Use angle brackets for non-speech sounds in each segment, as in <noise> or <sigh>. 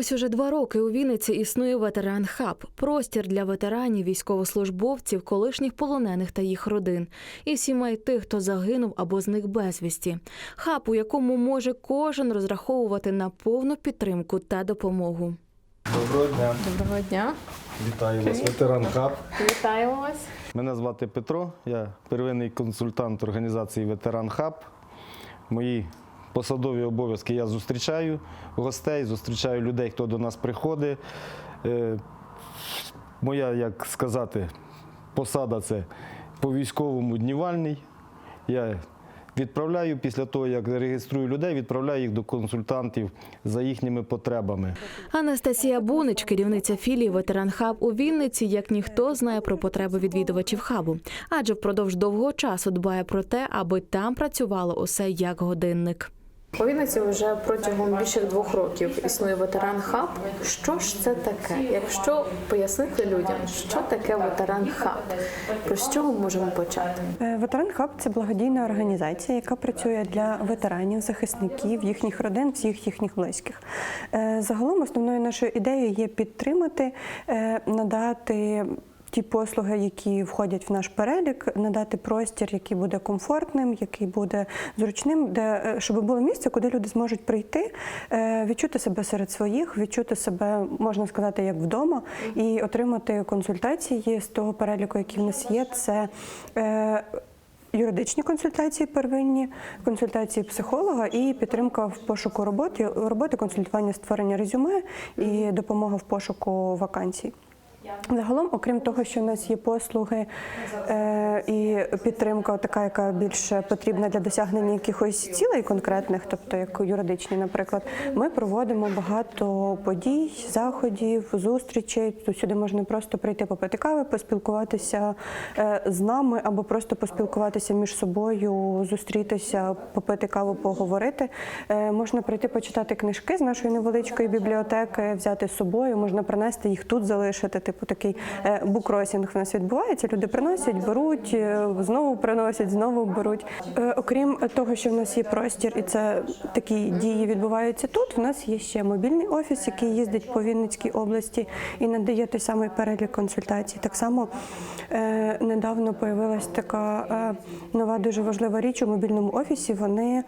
Ось уже два роки у Вінниці існує ветеран хаб простір для ветеранів, військовослужбовців, колишніх полонених та їх родин, і сімей тих, хто загинув або зник безвісті. Хаб, у якому може кожен розраховувати на повну підтримку та допомогу. Доброго дня, Доброго дня. вітаю вас, ветеран ХАБ. Вітаємо вас. Мене звати Петро, я первинний консультант організації Ветеран Хаб. Мої посадові обов'язки я зустрічаю гостей, зустрічаю людей, хто до нас приходить. Е, Моя, як сказати, посада це по військовому днівальний. Я відправляю після того, як реєструю людей, відправляю їх до консультантів за їхніми потребами. Анастасія Бунич, керівниця філії Ветеран Хаб у Вінниці, як ніхто знає про потреби відвідувачів хабу, адже впродовж довгого часу дбає про те, аби там працювало усе як годинник. У Вінниці вже протягом більше двох років існує ветеран хаб. Що ж це таке? Якщо пояснити людям, що таке ветеран хаб, про що ми можемо почати? Е, Ветеран Хаб це благодійна організація, яка працює для ветеранів, захисників, їхніх родин, всіх їхніх близьких. Е, Загалом основною нашою ідеєю є підтримати, е, надати. Ті послуги, які входять в наш перелік, надати простір, який буде комфортним, який буде зручним, де е, щоб було місце, куди люди зможуть прийти, е, відчути себе серед своїх, відчути себе, можна сказати, як вдома, і отримати консультації з того переліку, який в нас є. Це е, Юридичні консультації первинні, консультації психолога і підтримка в пошуку роботи, роботи, консультування створення резюме і допомога в пошуку вакансій. Загалом, окрім того, що в нас є послуги е, і підтримка, така, яка більше потрібна для досягнення якихось цілей конкретних, тобто як юридичні, наприклад, ми проводимо багато подій, заходів, зустрічей. То сюди можна просто прийти попити кави, поспілкуватися е, з нами або просто поспілкуватися між собою, зустрітися, попити каву, поговорити. Е, можна прийти почитати книжки з нашої невеличкої бібліотеки, взяти з собою, можна принести їх тут, залишити. Типу такий е, букросінг в нас відбувається. Люди приносять, беруть, е, знову приносять, знову беруть. Е, Окрім того, що в нас є простір, і це такі дії відбуваються тут. В нас є ще мобільний офіс, який їздить по Вінницькій області і надає той самий перелік консультацій. Так само недавно появилась така нова дуже важлива річ у мобільному офісі. Вони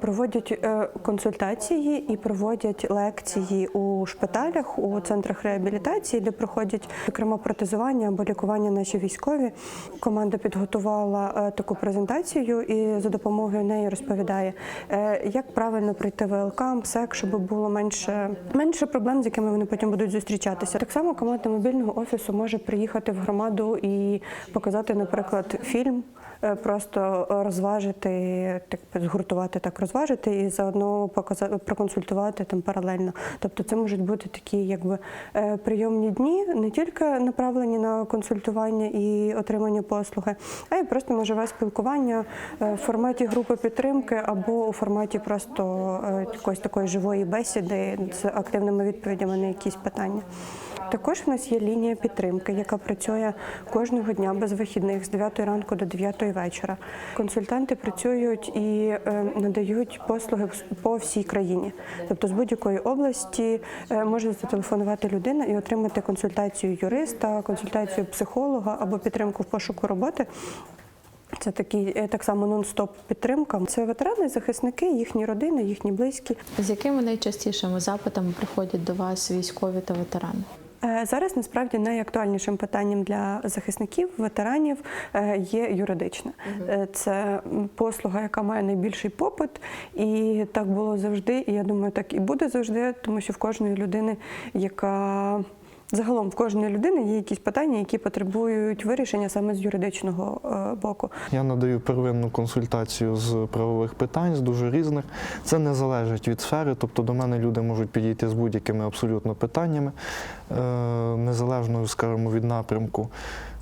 проводять консультації і проводять лекції у шпиталях, у центрах реабілітації, де проходять зокрема протезування або лікування наші військові. Команда підготувала е, таку презентацію і за допомогою неї розповідає, е, як правильно пройти ВЛК, МСЕК, щоб було менше, менше проблем, з якими вони потім будуть зустрічатися. Так само команда мобільного офісу може приїхати в громаду і показати, наприклад, фільм. Е, Просто розважити, так згуртувати, так розважити і заодно показати, проконсультувати там паралельно. Тобто це можуть бути такі, якби е, прийомні дні, не тільки направлені на консультування і отримання послуги, а й просто на живе спілкування е, в форматі групи підтримки або у форматі просто якоїсь такої живої бесіди з активними відповідями на якісь питання. Також в нас є лінія підтримки, яка працює кожного дня без вихідних з 9 ранку до 9 вечора. Консультанти працюють і е, надають послуги по всій країні. Тобто з будь-якої області е, може зателефонувати людина і отримати консультацію юриста, консультацію психолога або підтримку в пошуку роботи. Це такий е, так само нон-стоп підтримка. Це ветерани, захисники, їхні родини, їхні близькі. З якими найчастішими запитами приходять до вас військові та ветерани? Е, Зараз насправді найактуальнішим питанням для захисників, ветеранів е, є юридичне. Е, Це послуга, яка має найбільший попит, і так було завжди. І я думаю, так і буде завжди, тому що в кожної людини, яка Загалом в кожної людини є якісь питання, які потребують вирішення саме з юридичного е, боку. Я надаю первинну консультацію з правових питань, з дуже різних. Це не залежить від сфери, тобто до мене люди можуть підійти з будь-якими абсолютно питаннями, е, незалежно, скажімо, від напрямку.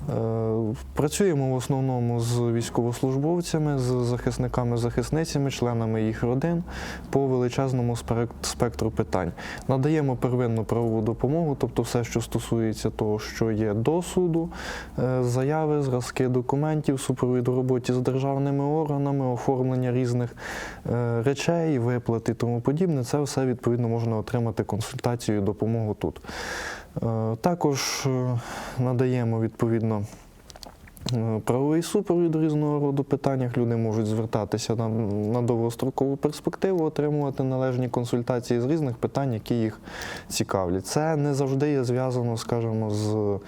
Е, Працюємо в основному з військовослужбовцями, з захисниками, захисницями, членами їх родин по величезному спектру питань. Надаємо первинну правову допомогу, тобто все, що стосується того, що є до суду, е, заяви, зразки документів, супровід у роботі з державними органами, оформлення різних речей, виплат і тому подібне, це все відповідно можна отримати консультацію і допомогу тут. Е, Також е, надаємо відповідно. Е, Правовий супровід різного роду питаннях люди можуть звертатися на, на довгострокову перспективу, отримувати належні консультації з різних питань, які їх цікавлять. Це не завжди є зв'язано, скажімо, з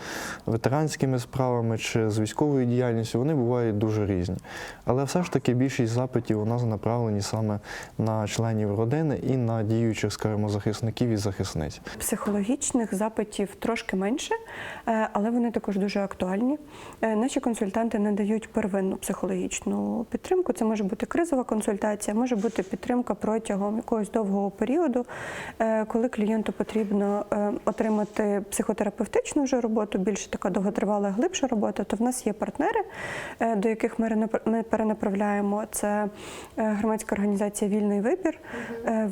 ветеранськими справами чи з військовою діяльністю. Вони бувають дуже різні. Але все ж таки більшість запитів у нас направлені саме на членів родини і на діючих, скажімо, захисників і захисниць. Психологічних запитів трошки менше, е, але вони також дуже актуальні. Е, Наші консультанти надають первинну психологічну підтримку. Це може бути кризова консультація, може бути підтримка протягом якогось довгого періоду, е, коли клієнту потрібно е, отримати психотерапевтичну вже роботу, більш така довготривала, глибша робота. То в нас є партнери, е, до яких ми ренап- перенаправляємо. Це громадська організація Вільний вибір.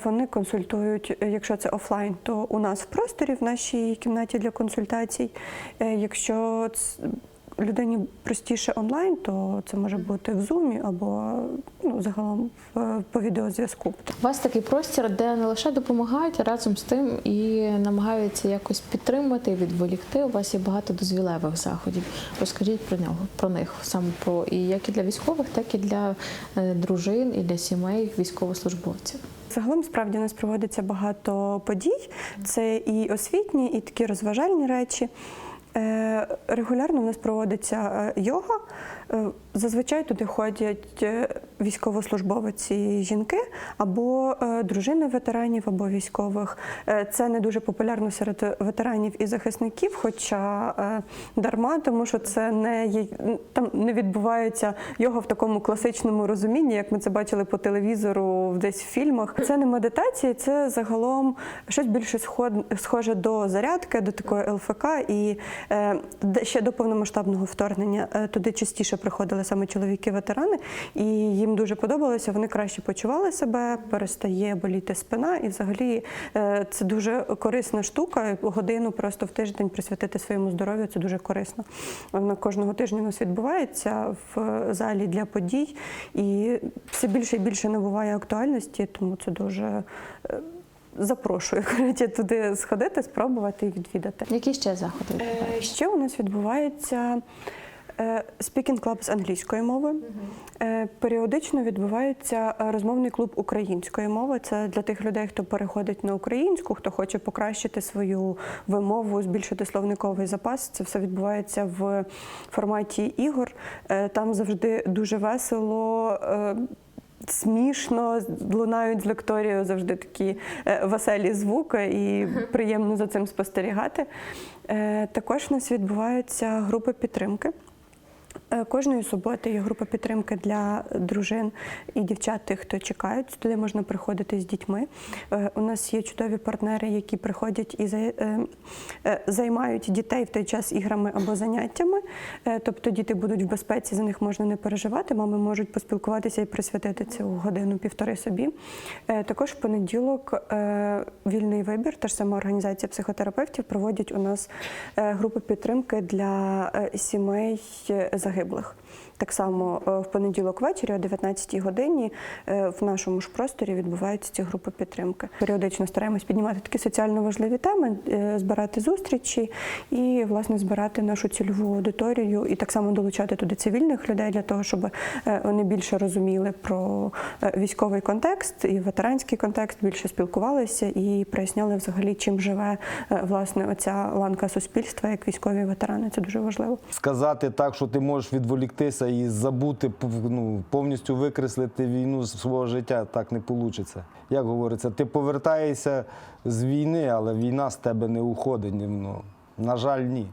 Вони консультують, якщо це офлайн, то у нас в просторі, в нашій кімнаті для консультацій. Якщо людині простіше онлайн, то це може бути в зумі або ну, загалом в- по відеозв'язку. У вас такий простір, де не лише допомагають, а разом з тим і намагаються якось підтримати, відволікти. У вас є багато дозвілевих заходів. Розкажіть про нього, про них саме про і як і для військових, так і для е, дружин, і для сімей військовослужбовців. Загалом справді у нас проводиться багато подій. Це і освітні, і такі розважальні речі. Е, Регулярно у нас проводиться е, йога. Е, Зазвичай туди ходять е, військовослужбовиці і жінки або е, дружини ветеранів, або військових. Це не дуже популярно серед ветеранів і захисників, хоча дарма, тому що це не є, там не відбувається йога в такому класичному розумінні, як ми це бачили по телевізору, десь в фільмах. Це не медитація, це загалом щось більше схоже до зарядки, до такої ЛФК. І ще до повномасштабного вторгнення туди частіше приходили саме чоловіки-ветерани, і їм дуже подобалося. Вони краще почували себе, перестає боліти спина, і взагалі е, це дуже корисна штука. Годину просто в тиждень присвятити своєму здоров'ю це дуже корисно. Вона кожного тижня у нас відбувається в залі для подій, і все більше і більше набуває актуальності, тому це дуже. е, Запрошую <laughs> коротше, туди сходити, спробувати і відвідати. Які ще заходи Е. Ще у нас відбувається speaking club з англійської мови. Е, Періодично відбувається е, розмовний клуб української мови. Це для тих людей, хто переходить на українську, хто хоче покращити свою вимову, збільшити словниковий запас. Це все відбувається в форматі ігор. Е, Там завжди дуже весело. е, Смішно лунають з лекторією завжди такі е, веселі звуки, і приємно за цим спостерігати. Е, Також у нас відбуваються групи підтримки. Е, Кожної суботи є група підтримки для дружин і дівчат, тих, хто чекають. Туди можна приходити з дітьми. Е, У нас є чудові партнери, які приходять і е, займають дітей в той час іграми або заняттями. Тобто діти будуть в безпеці, за них можна не переживати. Мами можуть поспілкуватися і присвятити цю годину-півтори собі. Також в понеділок вільний вибір, та ж сама організація психотерапевтів проводять у нас групи підтримки для сімей е, загиблих. Так само е, в понеділок ввечері о 19 годині е, в нашому ж просторі відбуваються ці групи підтримки. Періодично стараємось піднімати такі соціально важливі теми, е, збирати зустрічі і власне збирати нашу цільову аудиторію і так само долучати туди цивільних людей для того, щоб вони більше розуміли про військовий контекст і ветеранський контекст, більше спілкувалися і проясняли взагалі, чим живе власне оця ланка суспільства, як військові ветерани. Це дуже важливо. Сказати так, що ти можеш відволіктися і забути, ну, повністю викреслити війну з свого життя, так не вийде. Як говориться, ти повертаєшся з війни, але війна з тебе не уходить. Ну, на жаль, ні.